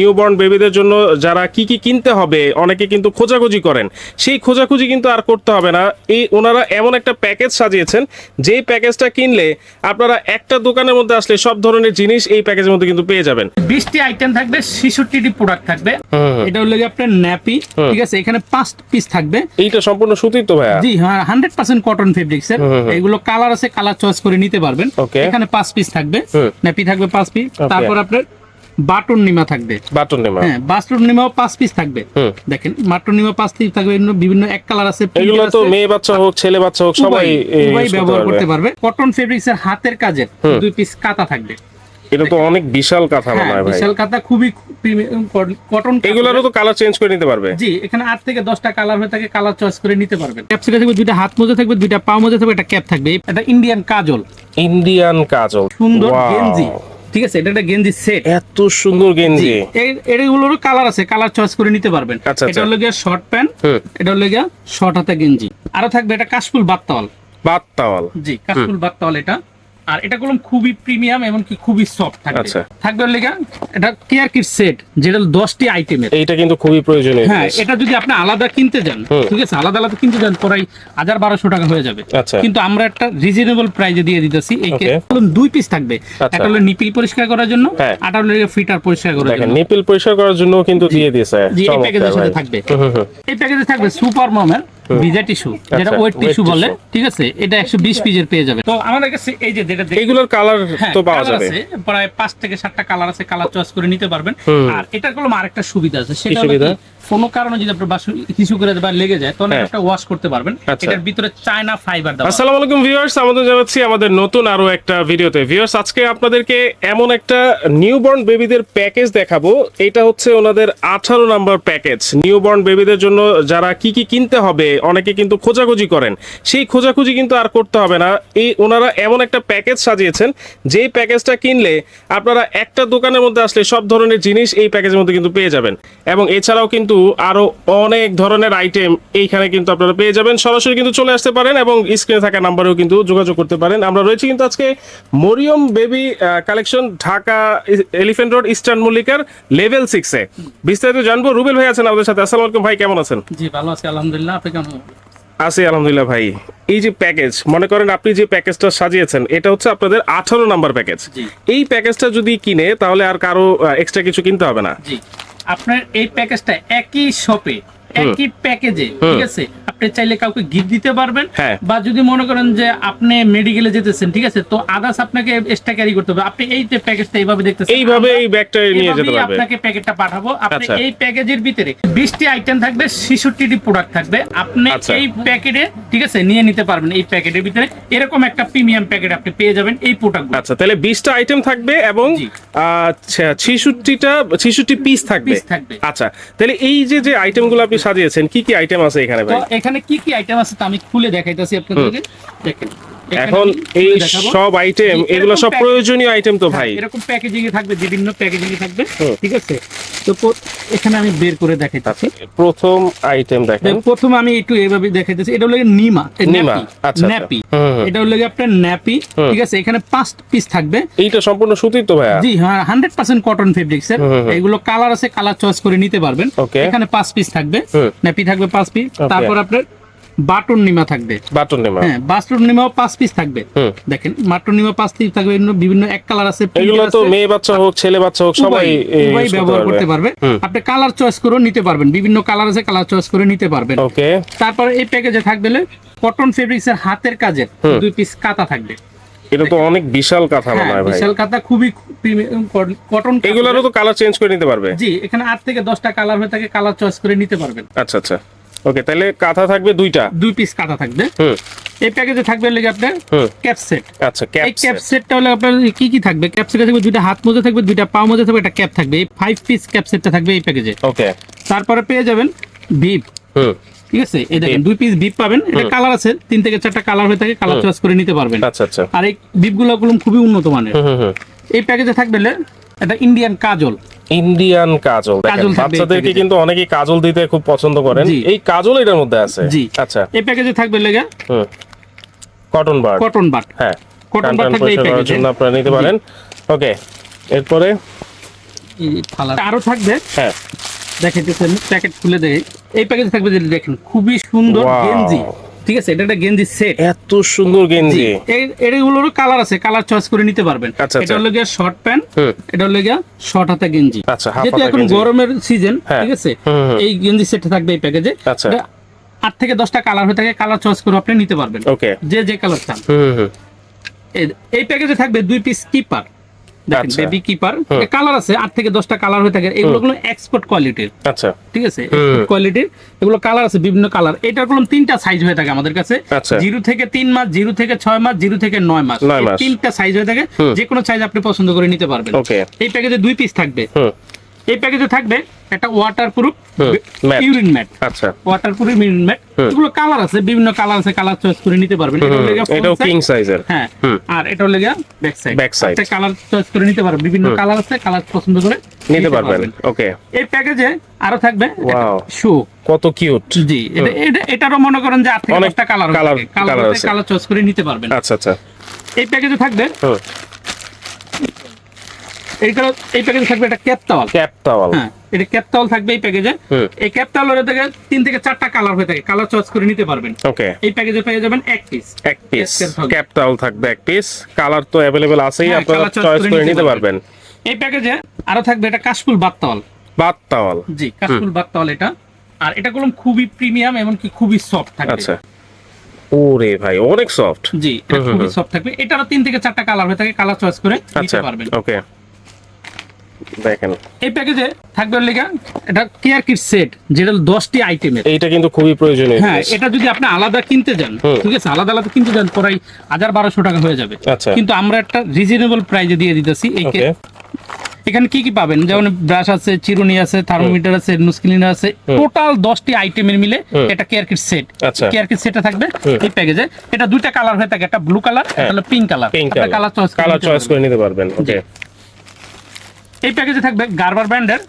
Newborn বেবিদের জন্য যারা কি কি কিনতে হবে অনেকে কিন্তু খোঁজাখুঁজি করেন। সেই খোঁজাখুঁজি কিন্তু আর করতে হবে না। এই ওনারা এমন একটা প্যাকেজ সাজিয়েছেন যেই প্যাকেজটা কিনলে আপনারা একটা দোকানের মধ্যে আসলে সব ধরনের জিনিস এই প্যাকেজের মধ্যে কিন্তু পেয়ে যাবেন। বিশটি আইটেম থাকবে ছেষট্টিটি প্রোডাক্ট থাকবে। এটা হলো গিয়ে আপনার ন্যাপি ঠিক আছে? এখানে পাঁচ পিস থাকবে। এইটা সম্পূর্ণ সুতির তো ভাইয়া? জি হ্যাঁ হান্ড্রেড পার্সেন্ট কটন ফেব্রিক্স এর এগুলো কালার আছে কালার চয়েস করে নিতে পারবেন. এখানে পাঁচ পিস থাকবে। ন্যাপি থাকবে পাঁচ পিস তারপর আপনার বাটন নিমা থাকবে। বাটন নেমা। হ্যাঁ বাটন নিমাও পাঁচ পিস থাকবে। দেখেন বাটন নিমা পাঁচ পিস থাকবে বিভিন্ন এক কালার আছে এগুলো তো মেয়ে বাচ্চা হোক ছেলে বাচ্চা হোক সবাই ব্যবহার করতে পারবে। কটন ফেব্রিক্স এর হাতের কাজের দুই পিস কাতা থাকবে। এটা তো অনেক বিশাল কথা মনে হ্যাঁ হয় ভাই। বিশাল কাতা খুবই কটন এগুলোরও তো কালার চেঞ্জ করে নিতে পারবে। জি এখানে আট থেকে দশটা কালার হয়ে থাকে কালার চয়েস করে নিতে পারবেন। ক্যাপসিকা থাকবে দুইটা হাত মোজা থাকবে দুইটা পা মোজা থাকবে একটা ক্যাপ থাকবে। এটা ইন্ডিয়ান কাজল। ইন্ডিয়ান কাজল। সুন্দর. গেঞ্জি। ঠিক আছে এটা একটা গেঞ্জি সেট এত সুন্দর গেঞ্জি। এগুলোর কালার আছে কালার চয়েস করে নিতে পারবেন। আচ্ছা, এটা আচ্ছা। হলো গিয়া শর্ট প্যান্ট এটা হলো গিয়া শর্ট হাতা গেঞ্জি। আরও থাকবে এটা কাশফুল বাত্তাওয়াল বাত্তাওয়াল জি কাশফুল বাত্তাওয়াল এটা। আর এটা কলম খুবই প্রিমিয়াম এমনকি খুবই সফট থাকবে আচ্ছা। থাকবে হলো এটা কেয়ার কিট সেট যেটা হলো দশটি আইটেমের এইটা কিন্তু খুবই প্রয়োজনীয় হ্যাঁ এটা যদি আপনি আলাদা কিনতে যান ঠিক আছে আলাদা আলাদা কিনতে যান হাজার বারোশো টাকা হয়ে যাবে আচ্ছা। কিন্তু আমরা একটা রিজনেবল প্রাইজে দিয়ে দিতেছি এই. কেক দুই পিস থাকবে আচ্ছা। একটা হলো নিপিল পরিষ্কার করার জন্য হ্যাঁ। আটা হলো ফিটার পরিষ্কার করার দেখেন জন্য নিপিল পরিষ্কার করার জন্য কিন্তু দিয়ে দিয়েছে এই প্যাকেজের সাথে থাকবে। এই প্যাকেজে থাকবে সুপার মমের ভিজা টিস্যু যেটা আচ্ছা, ওয়েট টিস্যু বলে ঠিক আছে? এটা একশো বিশ পিজের পেয়ে যাবে তো আমাদের কাছে এই যে যেটা কালার হ্যাঁ, তো পাওয়া যাবে। প্রায় পাঁচ থেকে সাতটা কালার আছে কালার চয়েস করে নিতে পারবেন। আর এটার কোনো আরেকটা সুবিধা আছে সেটা হলো? কোনো কারণে যদি আপনার বাসু কিছু করে বা লেগে যায় তখন হ্যাঁ। একটা ওয়াশ করতে পারবেন। আচ্ছা। এটার ভিতরে চায়না ফাইবার দেওয়া আছে। আসসালামু আলাইকুম ভিউয়ার্স আমাদের জানাচ্ছি আমাদের নতুন আরও একটা ভিডিওতে। ভিউয়ার্স আজকে আপনাদেরকে এমন একটা নিউবর্ন বেবিদের প্যাকেজ দেখাবো। এটা হচ্ছে ওনাদের আঠারো নাম্বার প্যাকেজ নিউবর্ন বেবিদের জন্য যারা কি কি কিনতে হবে অনেকে কিন্তু খোঁজাখুঁজি করেন। সেই খোঁজাখুঁজি কিন্তু আর করতে হবে না। এই ওনারা এমন একটা প্যাকেজ সাজিয়েছেন, যেই প্যাকেজটা কিনলে আপনারা একটা দোকানের মধ্যে আসলে সব ধরনের জিনিস এই প্যাকেজের মধ্যে কিন্তু পেয়ে যাবেন। এবং এছাড়াও কিন্তু আরও অনেক ধরনের আইটেম এইখানে কিন্তু আপনারা পেয়ে যাবেন। সরাসরি কিন্তু চলে আসতে পারেন এবং স্ক্রিনে থাকা নাম্বারেও কিন্তু যোগাযোগ করতে পারেন। আমরা রয়েছি কিন্তু আজকে Mariam baby collection Dhaka elephant road eastern মল্লিকার level সিক্সে বিস্তারিত জানব। রুবেল ভাই আছেন আমাদের সাথে। আসসালামু আলাইকুম ভাই, কেমন আছেন? জি, ভালো আছি, আলহামদুলিল্লাহ। আপনি আছি আলহামদুলিল্লাহ ভাই। এই যে প্যাকেজ মনে করেন আপনি যে প্যাকেজটা সাজিয়েছেন এটা হচ্ছে আপনাদের আঠারো নাম্বার প্যাকেজ এই প্যাকেজটা যদি কিনে তাহলে আর কারও এক্সট্রা কিছু কিনতে হবে না। আপনার এই প্যাকেজটা একই শপে একই প্যাকেজে ঠিক আছে? আপনি চাইলে কাউকে গিফট দিতে পারবেন হ্যাঁ। বা যদি মনে করেন যে আপনি মেডিকেলে যেতেছেন ঠিক আছে? তো আদার্স আপনাকে এক্সট্রা ক্যারি করতে হবে। আপনি এই যে প্যাকেজটা এইভাবে দেখতেছেন এইভাবে এই ব্যাগটা নিয়ে যেতে এভাবেই পারবে। আপনাকে প্যাকেটটা পাঠাবো। আপনি আচ্ছা। এই প্যাকেজের ভিতরে বিশটি আইটেম থাকবে ছেষট্টিটি প্রোডাক্ট থাকবে। আপনি আচ্ছা। এই প্যাকেটে ঠিক আছে নিয়ে নিতে পারবেন এই প্যাকেটের ভিতরে। এরকম একটা প্রিমিয়াম প্যাকেট আপনি পেয়ে যাবেন এই প্রোডাক্ট আচ্ছা তাহলে বিশটা আইটেম থাকবে এবং জি। ছেষট্টিটা ছিষট্টি পিস থাকবে। আচ্ছা তাহলে এই যে যে আইটেমগুলো আপনি সাজিয়েছেন কি কি আইটেম আছে এখানে ভাই এখানে কি কি আইটেম আছে তা আমি খুলে দেখাইতেছি আপনাদেরকে দেখেন এখানে এই সব আইটেম এগুলো সব প্রয়োজনীয় আইটেম তো ভাই। হ্যাঁ, এরকম প্যাকেজিং এ থাকবে বিভিন্ন প্যাকেজিং এ থাকবে ঠিক আছে? তো এখানে আমি বের করে দেখাইতেছি। প্রথম আইটেম দেখেন। প্রথমে আমি একটু এইভাবে দেখাইতেছি। এটা হলো নিমা নিমা, ন্যাপি, আচ্ছা, আচ্ছা। ন্যাপি। এটা হলো আপনার ন্যাপি ঠিক আছে? এখানে পাঁচ পিস থাকবে। এইটা সম্পূর্ণ সুতির তো ভাইয়া? জি হ্যাঁ হান্ড্রেড পার্সেন্ট কটন হুম, হুম। এগুলো কালার আছে কালার চয়েস করে নিতে পারবেন। এখানে পাঁচ পিস থাকবে। ন্যাপি থাকবে পাঁচ পিস তারপর আপনার বাটন নিমা থাকবে। বাটন নেমা। হ্যাঁ বাটন নিমাও পাঁচ পিস থাকবে। দেখেন বাটন নিমা পাঁচ পিস থাকবে বিভিন্ন এক কালার আছে এগুলো তো মেয়ে বাচ্চা হোক ছেলে বাচ্চা হোক সবাই use ব্যবহার করতে পারবে। আপনি কালার চয়েস করে নিতে পারবেন বিভিন্ন কালার আছে কালার চয়েস করে নিতে পারবেন। ওকে তারপর এই প্যাকেজে থাকবে কটন ফেব্রিক্স এর হাতের কাজের দুই পিস কাতা থাকবে। এটা তো অনেক বিশাল কথা মনে হ্যাঁ হয় ভাই। বিশাল কাতা খুবই কটন এগুলোরও তো কালার চেঞ্জ করে নিতে পারবে। জি এখানে আট থেকে দশটা কালার হয়ে থাকে কালার চয়েস করে নিতে পারবেন। আচ্ছা আচ্ছা। ওকে তাহলে কাঁথা থাকবে দুইটা? দুই পিস কাতা থাকবে। হুম। এই প্যাকেজে থাকবে লেগে আপনার ক্যাপ সেট আচ্ছা এই ক্যাপ ক্যাপ সেটটা হলে আপনার কি কি থাকবে? ক্যাপ সেটে থাকবে দুইটা হাত মোজা থাকবে দুইটা পা মোজা থাকবে একটা ক্যাপ থাকবে। এই ফাইভ পিস ক্যাপ সেটটা থাকবে এই প্যাকেজে ওকে। তারপরে পেয়ে যাবেন ভিপ হুম। ঠিক আছে? এই দেখেন দুই পিস ভিপ পাবেন। এটা কালার আছে তিন থেকে চারটা কালার হয়ে থাকে কালার চয়েস করে নিতে পারবেন। আচ্ছা আচ্ছা। আর এই ভিপগুলো খুবই উন্নত মানের। হুম হুম হুম। এই প্যাকেজে থাকবে এটা ইন্ডিয়ান কাজল। ইন্ডিয়ান কাজল কাজল বাচ্চাদেরকে কিন্তু অনেকেই কাজল দিতে খুব পছন্দ করেন। এই কাজল এটার মধ্যে আছে। জি। আচ্ছা। এই প্যাকেজে থাকবে লেগে? হুম। কটন বার্ড কটন বাট হ্যাঁ। কটন টান থাকবে এই জন্য আপনারা নিতে পারেন। ওকে এরপরে? এই ফালা আরও থাকবে? হ্যাঁ। দেখেন প্যাকেট খুলে দেখে এই প্যাকেজে থাকবে যেটা দেখেন খুবই সুন্দর. গেঞ্জি। ঠিক আছে এটা একটা গেঞ্জি সেট এত সুন্দর গেঞ্জি। এগুলোরও কালার আছে কালার চয়েস করে নিতে পারবেন। আচ্ছা, এটা আচ্ছা। হলো গিয়া শর্ট প্যান্ট এটা হলো গিয়া শর্ট হাতা গেঞ্জি। আচ্ছা, যেহেতু এখন গরমের সিজন হ্যাঁ। ঠিক আছে। এই গেঞ্জি সেট থাকবে এই প্যাকেজে আচ্ছা। আট থেকে দশটা কালার হয়ে থাকে কালার চয়েস করে আপনি নিতে পারবেন। যে যে কালার চান। এই প্যাকেজে থাকবে দুই পিস কিপার দেখেন। বেবি কিপার কালার আছে আট থেকে দশটা কালার হয়ে থাকে। এগুলো হলো এক্সপোর্ট কোয়ালিটির আচ্ছা। ঠিক আছে? কোয়ালিটির এগুলো কালার আছে বিভিন্ন কালার এটার কোনো তিনটা সাইজ হয়ে থাকে আমাদের কাছে। আচ্ছা। জিরো থেকে তিন মাস জিরো থেকে ছয় মাস জিরো থেকে নয় মাস। তিনটা সাইজ হয়ে থাকে। যে কোনো সাইজ আপনি পছন্দ করে নিতে পারবেন। এই প্যাকেজে দুই পিস থাকবে। এই প্যাকেজে থাকবে একটা ওয়াটার প্রুফ ইউরিন ম্যাট আচ্ছা। ওয়াটার প্রুফ ইউরিন ম্যাট এগুলো কালার আছে বিভিন্ন কালার আছে কালার চয়েস করে নিতে পারবেন। এটা এটাও কিং সাইজের হ্যাঁ আর এটা হলো গিয়া back side Back side। Colour choice করে নিতে পারবেন। বিভিন্ন কালার আছে কালার পছন্দ করে নিতে পারবেন। ওকে এই প্যাকেজে আরও থাকবে. শু কত কিউট জি এটা এটা- এটারও মনে করেন যে আট থেকে দশটা কালার কালার আছে। কালার চয়েস করে নিতে পারবেন। আচ্ছা আচ্ছা। এই প্যাকেজে থাকবে এইটা এই প্যাকেজে থাকবে একটা ক্যাপ টাওয়াল ক্যাপ টাওয়াল হ্যাঁ এটা ক্যাপ টাওয়াল থাকবে এই প্যাকেজে এই ক্যাপ টাওয়ালের থেকে তিন থেকে চারটা কালার হয়ে থাকে। কালার চয়েস করে নিতে পারবেন। ওকে এই প্যাকেজে পেয়ে যাবেন এক পিস এক পিস। ক্যাপ টাওয়াল থাকবে এক পিস কালার তো অ্যাভেলেবেল আছেই হ্যাঁ, আপনারা চয়েস করে নিতে পারবেন। এই প্যাকেজে আরও থাকবে এটা কাশফুল বাত টাওয়াল বাত টাওয়াল জি কাশফুল বাত টাওয়াল এটা। আর এটা কলম খুবই প্রিমিয়াম এমনকি খুবই সফট থাকবে। আচ্ছা। ওরে ভাই অনেক সফট জি এটা খুবই সফট থাকবে। এটারও তিন থেকে চারটা কালার হয়ে থাকে। কালার চয়েস করে আচ্ছা নিতে পারবেন। ওকে দেখেন। এই প্যাকেজে থাকবে লেগা এটা কেয়ার কিট সেট যেটা হলো দশটি আইটেমের এইটা কিন্তু খুবই প্রয়োজনীয়। হ্যাঁ এটা যদি আপনি আলাদা কিনতে যান ঠিক আছে আলাদা আলাদা কিনতে যান পরাই হাজার বারোশো টাকা হয়ে যাবে। আচ্ছা। কিন্তু আমরা একটা রিজনেবল প্রাইজে দিয়ে দিতেছি এই এখানে কি কি পাবেন? যেমন ব্রাশ আছে চিরুনি আছে থার্মোমিটার আছে নুস ক্লিনার আছে টোটাল দশটি আইটেমের মিলে। এটা care kit set. Care kit সেটটা থাকবে এই প্যাকেজে এটা দুইটা কালার হয়ে থাকে একটা ব্লু কালার একটা pink colour pink colour colour choice colour choice করে নিতে পারবেন। ওকে এই প্যাকেজে থাকবে গারবার ব্র্যান্ডের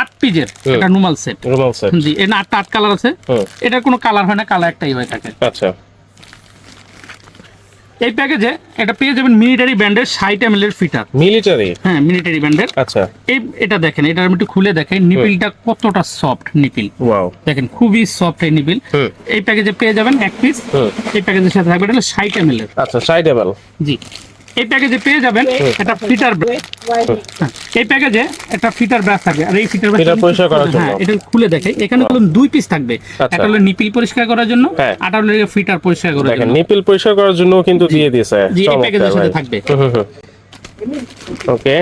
আট পিজের। একটা নুমাল সেট রুমাল সেট জি এর আটটা আট কালার আছে। এটার কোনো কালার হয় না কালার একটাই হয়ে থাকে। আচ্ছা। এই প্যাকেজে এটা পেয়ে যাবেন মিলিটারি ব্র্যান্ডের ষাট এম এর ফিটার মিলিটারি হ্যাঁ মিলিটারি ব্যান্ডের আচ্ছা। এই এটা দেখেন এটা আমি একটু খুলে দেখেন নিপিলটা কতটা সফট নিপিল। ওয়াও দেখেন খুবই সফট এই নিপিল। এই প্যাকেজে পেয়ে যাবেন এক পিস এই প্যাকেজের সাথে থাকবে এটা হলো ষাট এম এর। আচ্ছা সাইডেবল জি। এই প্যাকেজে পেয়ে যাবেন একটা ফিটার এই প্যাকেজে একটা ফিটার ব্রাশ থাকবে। আর এই ফিটার Filter পরিষ্কার করার জন্য। হ্যাঁ এটা খুলে দেখে। এখানে হলো দুই পিস থাকবে। আচ্ছা। একটা হলো নিপিল পরিষ্কার করার জন্য হ্যাঁ। আর হলো ফিটার পরিষ্কার করার দেখেন জন্য। নিপিল পরিষ্কার করার জন্য কিন্তু দিয়ে দিয়েছে। জি এই প্যাকেজের সাথে থাকবে। ওকে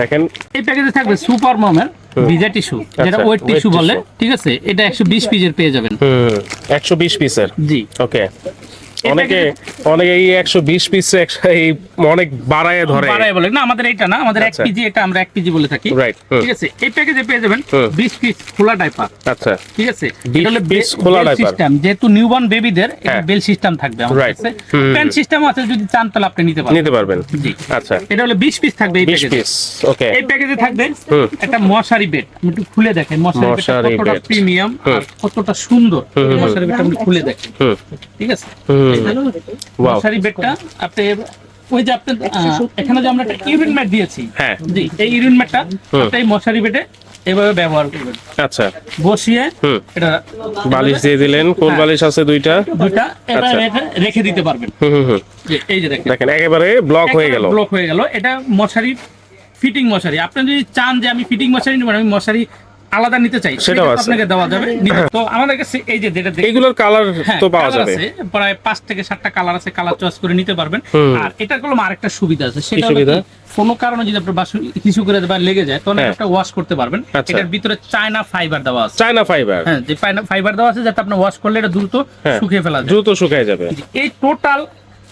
দেখেন। এই প্যাকেজে থাকবে সুপার মমের ভিজা টিস্যু যেটা আচ্ছা, ওয়েট টিস্যু বলে ঠিক আছে? এটা একশো বিশ পিসের পেয়ে যাবেন। হুম একশো বিশ পিসের জি। ওকে। অনেকে অনেকে এই একশো বিশ পিস এই অনেক বাড়ায় ধরে। বাড়ায় বলে। না আমাদের এটা না আমাদের এক আচ্ছা। কেজি এটা আমরা এক কেজি বলে থাকি। রাইট ঠিক আছে? এই প্যাকেজে পেয়ে যাবেন বিশ পিস খোলা ডাইপার আচ্ছা। ঠিক আছে? এটা হলো piece খোলা diaper। সিস্টেম যেহেতু নিউবর্ন বেবিদের। বেল সিস্টেম থাকবে আমাদের কাছে। প্যান সিস্টেম আছে যদি চান তাহলে আপনি নিতে পারবেন। নিতে পারবেন। জি। আচ্ছা। এটা হলো বিশ পিস থাকবে এই প্যাকেজে পিস ওকে এই প্যাকেজে থাকবে একটা মশারি বেড আমি একটু খুলে দেখেন মশারি মশারি কতটা প্রিমিয়াম আর কতটা সুন্দর। মশারি বেডটা আপনি খুলে দেখেন ঠিক আছে? মশারি বেডটা আপনি ওই যে আপনি এখানে যে আমরা একটা ইউরিন ম্যাট দিয়েছি হ্যাঁ। জি এই ইউরিন ম্যাটটা আপনি মশারি বেডে এভাবে ব্যবহার করবেন। আচ্ছা। বসিয়ে এটা বালিশ দিয়ে দিলেন কোন হ্যাঁ। বালিশ আছে দুইটা? দুইটা এবার আচ্ছা। এটা রেখে দিতে পারবেন। হুম হুম হুম। এই যে দেখেন। দেখেন একেবারে ব্লক হয়ে গেল। ব্লক হয়ে গেল। এটা মশারি ফিটিং মশারি। আপনি যদি চান যে আমি ফিটিং মশারি নেবেন আমি মশারি আলাদা নিতে চাই সেটাও সেটাও আপনাকে দেওয়া যাবে। তো আমাদের কাছে এই যে যেটা দেখেন এইগুলোর কালার হ্যাঁ, তো পাওয়া যাবে। প্রায় পাঁচ থেকে সাতটা কালার আছে কালার চয়েস করে নিতে পারবেন। আর এটা করলাম আরেকটা সুবিধা আছে সেটা হলো সুবিধা? কোনো কারণে যদি আপনার বাসন কিছু করে বা লেগে যায় তখন হ্যাঁ। একটা ওয়াশ করতে পারবেন। আচ্ছা। এটার ভিতরে চায়না ফাইবার দেওয়া আছে। চায়না ফাইবার হ্যাঁ যে ফাইবার দেওয়া আছে যাতে আপনি ওয়াশ করলে এটা দ্রুত হ্যাঁ। শুকিয়ে ফেলা যায়। দ্রুত শুকায় যাবে। এই টোটাল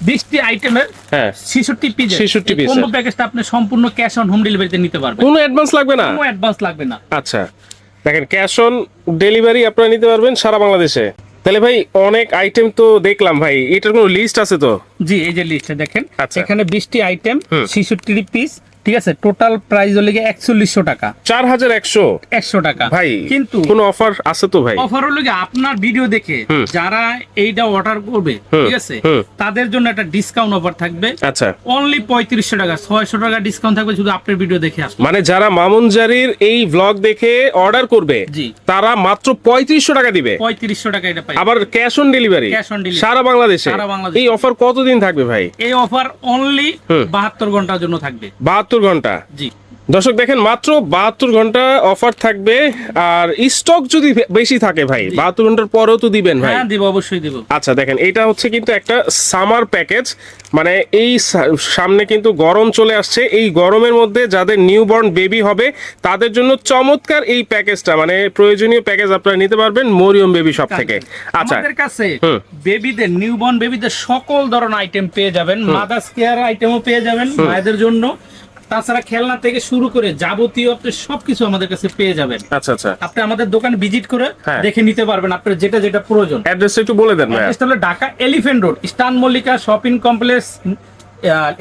বিশটি আইটেমের হ্যাঁ। ছেষট্টি পিস 66 piece কম্বো প্যাকেজটা আপনি সম্পূর্ণ ক্যাশ অন হোম ডেলিভারিতে নিতে পারবেন। কোনো অ্যাডভান্স লাগবে না? কোনো অ্যাডভান্স লাগবে না। আচ্ছা। দেখেন ক্যাশ অন ডেলিভারি আপনারা নিতে পারবেন সারা বাংলাদেশে তাহলে ভাই অনেক আইটেম তো দেখলাম ভাই এটার কোনো লিস্ট আছে তো জি এই যে লিস্টে দেখেন আচ্ছা। এখানে বিশটি আইটেম। ছেষট্টি পিস ঠিক আছে টোটাল প্রাইস হলে গিয়ে একচল্লিশশো টাকা। চার হাজার একশো? একশো টাকা। ভাই কিন্তু কোনো অফার আছে তো ভাই? অফার হলো গিয়ে আপনার ভিডিও দেখে যারা এইটা অর্ডার করবে ঠিক আছে তাদের জন্য একটা ডিসকাউন্ট অফার থাকবে। আচ্ছা। অনলি পঁয়ত্রিশশো টাকা ছয়শো টাকা ডিসকাউন্ট থাকবে শুধু আপনার ভিডিও দেখে আসবে মানে যারা মামুনজারির এই ব্লগ দেখে অর্ডার করবে জি। তারা মাত্র পঁয়ত্রিশশো টাকা দিবে। পঁয়ত্রিশশো টাকা এটা পাই। আবার cash on delivery cash on delivery। সারা বাংলাদেশে? সারা বাংলাদেশে। এই অফার কতদিন থাকবে ভাই? এই অফার অনলি। বাহাত্তর ঘণ্টার জন্য থাকবে। বাহাত্তর ঘণ্টা। জি। দর্শক দেখেন মাত্র বাহাত্তর ঘণ্টা অফার থাকবে। আর স্টক যদি বেশি থাকে ভাই বাহাত্তর ঘণ্টার পরেও তো দিবেন ভাই। হ্যাঁ দিব অবশ্যই দিব। আচ্ছা দেখেন এটা হচ্ছে কিন্তু একটা সামার প্যাকেজ মানে এই সামনে কিন্তু গরম চলে আসছে। এই গরমের মধ্যে যাদের নিউবর্ন বেবি হবে তাদের জন্য চমৎকার এই প্যাকেজটা মানে প্রয়োজনীয় প্যাকেজ আপনারা নিতে পারবেন মরিয়ম বেবি শপ থেকে। আচ্ছা। আমাদের কাছে। বেবিদের নিউবর্ন বেবিদের সকল ধরনের আইটেম পেয়ে যাবেন। মাদার্স কেয়ার আইটেমও পেয়ে যাবেন মায়েদের জন্য। তাছাড়া খেলনা থেকে শুরু করে যাবতীয় আপনি সবকিছু আমাদের কাছে পেয়ে যাবেন। আচ্ছা আচ্ছা। আপনি আমাদের দোকান ভিজিট করে হ্যাঁ। দেখে নিতে পারবেন আপনার যেটা যেটা প্রয়োজন। অ্যাড্রেসটা একটু বলে দেন ভাই Dhaka elephant road eastern Mallika shopping complex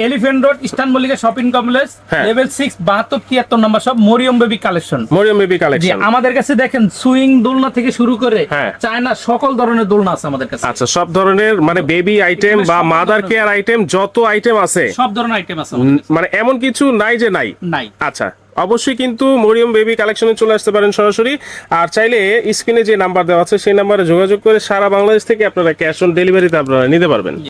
elephant road Mallika shopping complex. Level six বাহাত্তর তিয়াত্তর নম্বর সব Mariam baby collection Mariam baby collection আমাদের কাছে দেখেন সুইং দোলনা থেকে শুরু করে হ্যাঁ। চায়না সকল ধরনের দোলনা আছে আমাদের কাছে। আচ্ছা সব ধরনের মানে বেবি আইটেম বা মাদার কেয়ার আইটেম যত আইটেম আছে সব ধরনের আইটেম আছে মানে এমন কিছু নাই যে নাই? নাই। আচ্ছা অবশ্যই কিন্তু মরিয়ম বেবি কালেকশনে চলে আসতে পারেন সরাসরি। আর চাইলে স্ক্রিনে যে নাম্বার দেওয়া আছে সেই নাম্বারে যোগাযোগ করে সারা বাংলাদেশ থেকে আপনারা ক্যাশ অন ডেলিভারিতে আপনারা নিতে পারবেন।